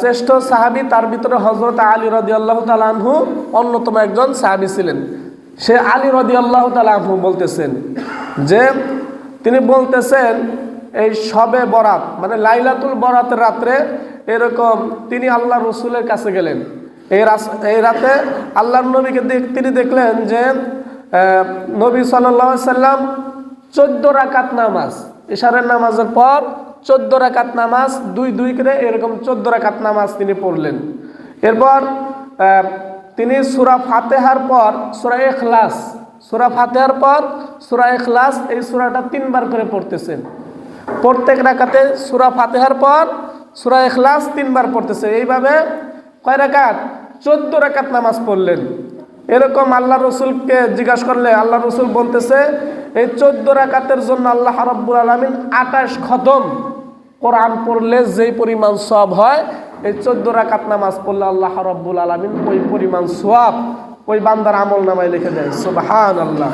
শ্রেষ্ঠ সাহাবি, তার ভিতরে হজরত আলী রদি আল্লাহ তালাহু অন্যতম একজন সাহাবি ছিলেন। সে আলী রদি আল্লাহ তালাহু বলতেছেন যে, তিনি বলতেছেন, এই সবে বরাত মানে লাইলাতুল বরাতের রাত্রে এরকম তিনি আল্লাহ রসুলের কাছে গেলেন। এই এই রাতে আল্লাহর নবীকে তিনি দেখলেন যে নবী সাল্লাম চোদ্দ রাকাত নামাজ, ইশারের নামাজের পর চোদ্দ রাকাত নামাজ, দুই দুই করে এরকম চোদ্দ রাকাত নামাজ তিনি পড়লেন। এরপর তিনি সুরা ফাতেহার পর, সুরা এখলাস সুরা ফাতেহার পর, সুরা এখলাস এই সুরাটা তিনবার করে পড়তেছেন। প্রত্যেক রাকাতে সুরা ফাতেহার পর, সুরা এখলাস তিনবার পড়তেছে। এইভাবে কয় রাকাত? চোদ্দ রাকাত নামাজ পড়লেন। এরকম আল্লাহ রসুলকে জিজ্ঞাসা করলে আল্লাহ রসুল বলতেছে, এই চোদ্দ রাকাতের জন্য আল্লাহ রব্বুল আলমিন আটাশ খতম কোরআন পড়লে যেই পরিমাণ সব হয়, এই চোদ্দ রাকাত নামাজ পড়লে আল্লাহ রব্বুল আলমিন ওই পরিমাণ সোয়াব ওই বান্দার আমল নামায় লিখে দেয়। সুবাহান আল্লাহ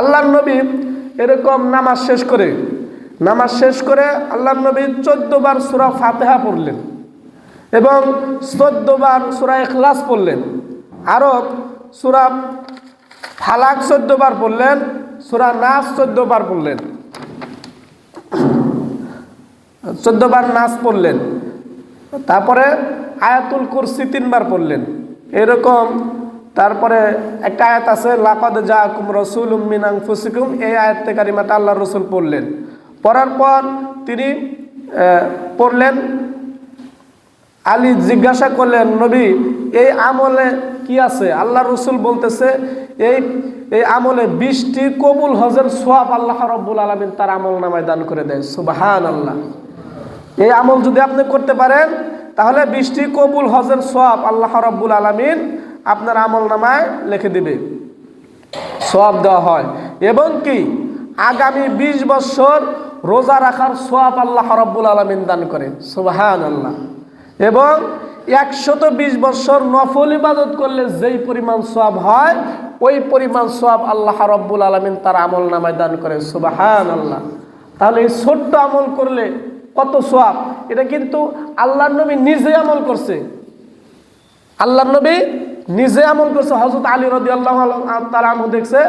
আল্লাহ নবী এরকম নামাজ শেষ করে, নামাজ শেষ করে আল্লাহ নবী চোদ্দ বার সুরা ফাতেহা পড়লেন এবং চোদ্দ বার সুরা এখলাস পড়লেন। আরও সুরা ফালাক চোদ্দ বার পড়লেন, সুরা নাচ চোদ্দ বার পড়লেন। চোদ্দ বার নাচ পড়লেন। তারপরে আয়াতুল কুরসি তিনবার পড়লেন। এরকম তারপরে একটা আয়াত আছে, লাকাদ জাকুম রসুল মিনাং ফুসিকুম এই আয়াতে কারিমাটা আল্লাহ রসুল পড়লেন। পড়ার পর তিনি পড়লেন, আলী জিজ্ঞাসা করলেন, নবী, এই আমলে কি আছে? আল্লাহ রসুল বলতেছে, এই এই আমলে বৃষ্টি কবুল হজের সোয়াব আল্লাহ রব্বুল আলমিন তার আমল নামায় দান করে দেয়। সুবাহান আল্লাহ এই আমল যদি আপনি করতে পারেন, তাহলে বৃষ্টি, কবুল, হজের সোয়াব আল্লাহ রব্বুল আলমিন আপনার আমল নামায় লিখে দিবে। সোয়াব দেওয়া হয়। এবং কি? আগামী ২০ বছর রোজা রাখার সোয়াব আল্লাহ রব্বুল আলমিন দান করে সুবাহান আল্লাহ এবং একশত বিশ বছর নফল ইবাদত করলে যেই পরিমাণ সোয়াব হয়, ওই পরিমাণ সোয়াব আল্লাহ রব্বুল আলমিন তার আমল নামায় দান করে সুবাহান আল্লাহ তাহলে এই ছোট্ট আমল করলে কত সোয়াব এটা কিন্তু আল্লাহ নবী নিজে আমল করছে। আল্লাহ নবী নিজে আমল করছে। হজরত আলী রদি আল্লাহ তারা দেখছে